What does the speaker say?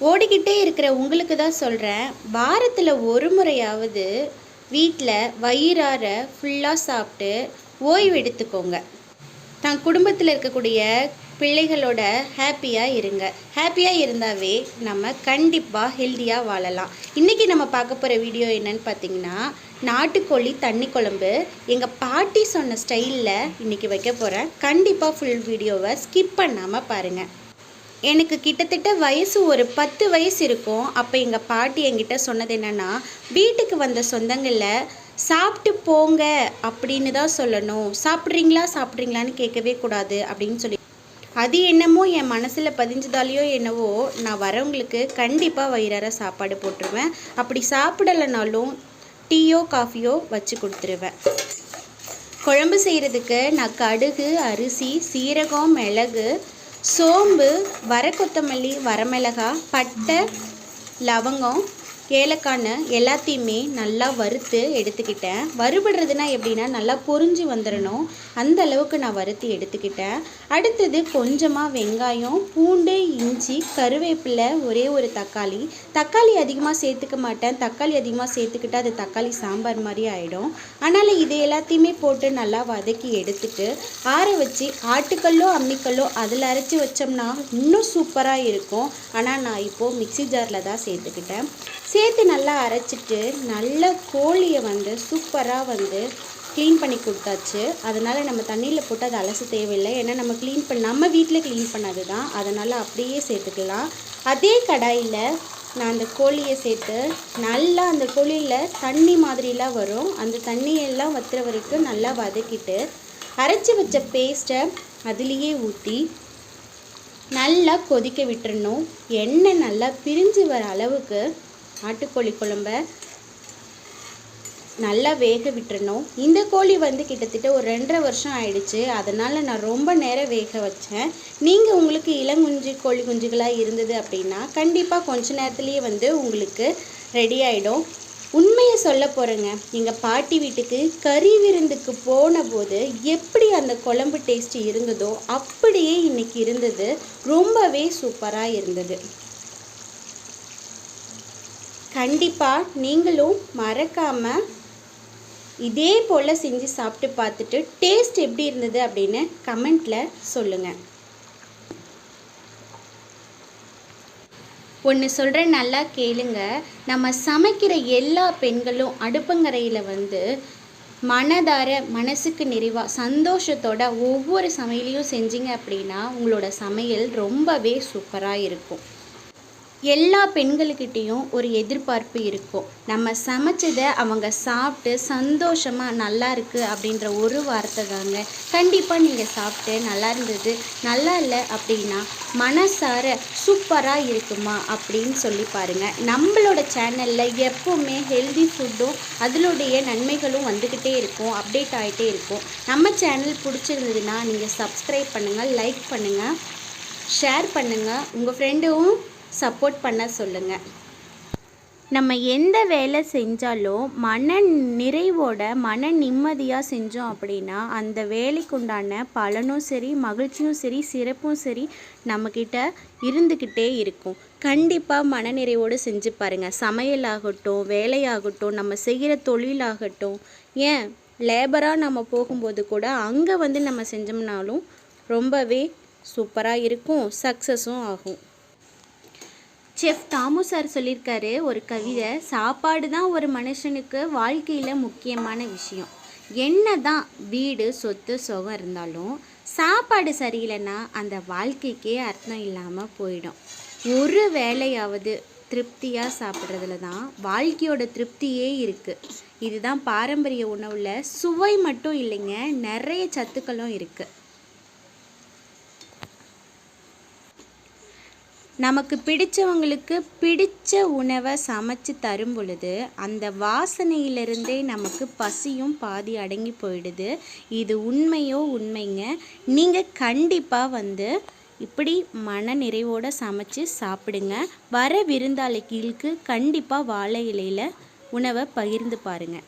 ஓடிக்கிட்டே இருக்கிற உங்களுக்கு தான் சொல்கிறேன் வாரத்தில் ஒரு முறையாவது வீட்டில் வயிறார ஃபுல்லாக சாப்பிட்டு ஓய்வு எடுத்துக்கோங்க. தன் குடும்பத்தில் இருக்கக்கூடிய பிள்ளைகளோட ஹாப்பியாக இருங்க. ஹாப்பியாக இருந்தாவே நம்ம கண்டிப்பாக ஹெல்த்தியாக வாழலாம். இன்றைக்கி நம்ம பார்க்க போகிற வீடியோ என்னன்னு பார்த்தீங்கன்னா நாட்டுக்கோழி தண்ணி குழம்பு எங்கள் பாட்டி சொன்ன ஸ்டைலில் இன்றைக்கி வைக்க போகிறேன் கண்டிப்பாக ஃபுல் வீடியோவை ஸ்கிப் பண்ணாமல் பாருங்கள் எனக்கு கிட்டத்தட்ட வயசு ஒரு பத்து வயசு இருக்கும். அப்போ எங்கள் பாட்டி என்கிட்ட சொன்னது என்னென்னா வீட்டுக்கு வந்த சொந்தங்களில் சாப்பிட்டு போங்க அப்படின்னு தான் சொல்லணும். சாப்பிட்றீங்களா சாப்பிட்றீங்களான்னு கேட்கவே கூடாது அப்படின்னு சொல்லி. அது என்னமோ என் மனசில் பதிஞ்சதாலேயோ என்னவோ நான் வரவங்களுக்கு கண்டிப்பாக வயிறார சாப்பாடு போட்டுருவேன். அப்படி சாப்பிடலைனாலும் டீயோ காஃபியோ வச்சு கொடுத்துருவேன். குழம்பு செய்கிறதுக்கு நான் கடுகு அரிசி சீரகம் மிளகு சோம்பு வர கொத்தமல்லி வரமிளகாய் பட்டை லவங்கம் ஏலக்கான்னு எல்லாத்தையுமே நல்லா வறுத்து எடுத்துக்கிட்டேன். வறுபடுறதுனா எப்படின்னா நல்லா பொறிஞ்சு வந்துடணும் அந்த அளவுக்கு நான் வறுத்து எடுத்துக்கிட்டேன். அடுத்தது கொஞ்சமாக வெங்காயம் பூண்டு இஞ்சி கருவேப்பிலை ஒரே ஒரு தக்காளி. தக்காளி அதிகமாக சேர்த்துக்க மாட்டேன். தக்காளி அதிகமாக சேர்த்துக்கிட்டால் அது தக்காளி சாம்பார் மாதிரி ஆகிடும் அதனால் இது எல்லாத்தையுமே போட்டு நல்லா வதக்கி எடுத்துட்டு ஆற வச்சு ஆட்டுக்கல்லோ அம்மிக்கல்லோ அதில் அரைச்சி வச்சோம்னா இன்னும் சூப்பராக இருக்கும். ஆனால் நான் இப்போது மிக்சி ஜாரில் தான் சேர்த்துக்கிட்டேன். சேர்த்து நல்லா அரைச்சிட்டு நல்ல கோழியை வந்து சூப்பராக வந்து க்ளீன் பண்ணி கொடுத்தாச்சு. அதனால் நம்ம தண்ணியில் போட்டு அதை அலச தேவையில்லை. ஏன்னா நம்ம க்ளீன் பண்ண நம்ம வீட்டில் க்ளீன் பண்ணது தான் அதனால் அப்படியே சேர்த்துக்கலாம். அதே கடாயில் நான் அந்த கோழியை சேர்த்து நல்லா அந்த கோழியில் தண்ணி மாதிரிலாம் வரும். அந்த தண்ணியெல்லாம் வத்துற வரைக்கும் நல்லா வதக்கிட்டு அரைச்சி வச்ச பேஸ்ட்டை அதுலேயே ஊற்றி நல்லா கொதிக்க விட்டுறணும். எண்ணெய் நல்லா பிரிஞ்சு வர அளவுக்கு ஆட்டுக்கோழி குழம்ப நல்லா வேக விட்டுறணும். இந்த கோழி வந்து கிட்டத்தட்ட ஒரு ரெண்டரை வருஷம் ஆயிடுச்சு. அதனால் நான் ரொம்ப நேரம் வேக வச்சேன். நீங்கள் உங்களுக்கு இளங்குஞ்சு கோழி குஞ்சுகளாக இருந்தது அப்படின்னா கண்டிப்பாக கொஞ்ச நேரத்துலேயே வந்து உங்களுக்கு ரெடி ஆகிடும் உண்மையை சொல்ல போகிறேங்க எங்கள் பாட்டி வீட்டுக்கு கறி விருந்துக்கு போன போது எப்படி அந்த குழம்பு டேஸ்ட் இருந்ததோ அப்படியே இன்னைக்கு இருந்தது. ரொம்பவே சூப்பராக இருந்தது. கண்டிப்பாக நீங்களும் மறக்காமல் இதே போல் செஞ்சு சாப்பிட்டு பார்த்துட்டு டேஸ்ட் எப்படி இருந்தது அப்படின்னு கமெண்ட்டில் சொல்லுங்கள் ஒன்று சொல்கிறேன் நல்லா கேளுங்க. நம்ம சமைக்கிற எல்லா பெண்களும் அடுப்பங்கரையில் வந்து மனதார மனசுக்கு நிறைவாக சந்தோஷத்தோட ஒவ்வொரு சமையலையும் செஞ்சீங்க அப்படின்னா உங்களோட சமையல் ரொம்பவே சூப்பராக இருக்கும். எல்லா பெண்களுக்கிட்டேயும் ஒரு எதிர்பார்ப்பு இருக்கும். நம்ம சமைச்சதை அவங்க சாப்பிட்டு சந்தோஷமாக நல்லா இருக்குது அப்படின்ற ஒரு வார்த்தை தாங்க. கண்டிப்பாக நீங்கள் சாப்பிட்டு நல்லா இருந்தது நல்லா இல்லை அப்படின்னா மனசார சூப்பராக இருக்குமா அப்படின்னு சொல்லி பாருங்கள் நம்மளோட சேனலில் எப்போவுமே ஹெல்தி ஃபுட்டும் அதனுடைய நன்மைகளும் வந்துக்கிட்டே இருக்கும் அப்டேட் ஆகிட்டே இருக்கும். நம்ம சேனல் பிடிச்சிருந்ததுன்னா நீங்கள் சப்ஸ்கிரைப் பண்ணுங்கள் லைக் பண்ணுங்கள் ஷேர் பண்ணுங்கள் உங்கள் ஃப்ரெண்டும் சப்போர்ட் பண்ண சொல்லுங்கள் நம்ம எந்த வேலை செஞ்சாலும் மன நிறைவோட மன நிம்மதியாக செஞ்சோம் அப்படின்னா அந்த வேலைக்குண்டான பலனும் சரி மகிழ்ச்சியும் சரி சிறப்பும் சரி நம்மக்கிட்ட இருந்துக்கிட்டே இருக்கும். கண்டிப்பாக மனநிறைவோடு செஞ்சு பாருங்கள் சமையலாகட்டும் வேலையாகட்டும் நம்ம செய்கிற தொழிலாகட்டும் ஏன் லேபராக நம்ம போகும்போது கூட அங்கே வந்து நம்ம செஞ்சோம்னாலும் ரொம்பவே சூப்பராக இருக்கும் சக்ஸஸும் ஆகும். செஃப் தாமு சார் சொல்லியிருக்காரு ஒரு கவிதை சாப்பாடு தான் ஒரு மனுஷனுக்கு வாழ்க்கையில் முக்கியமான விஷயம். என்ன தான் வீடு சொத்து சுகம் இருந்தாலும் சாப்பாடு சரியில்லைன்னா அந்த வாழ்க்கைக்கே அர்த்தம் இல்லாமல் போயிடும். ஒரு வேலையாவது திருப்தியாக சாப்பிட்றதுல தான் வாழ்க்கையோட திருப்தியே இருக்குது இதுதான் பாரம்பரிய உணவில் சுவை மட்டும் இல்லைங்க நிறைய சத்துக்களும் இருக்குது நமக்கு பிடிச்சவங்களுக்கு பிடிச்ச உணவை சமைச்சு தரும் பொழுது அந்த வாசனையிலிருந்தே நமக்கு பசியும் பாதி அடங்கி போயிடுது. இது உண்மையோ உண்மைங்க? நீங்கள் கண்டிப்பாக வந்து இப்படி மன நிறைவோடு சமைச்சு சாப்பிடுங்க. வர விருந்தாளிகளுக்கு கண்டிப்பாக வாழை இலையில் உணவை பகிர்ந்து பாருங்கள்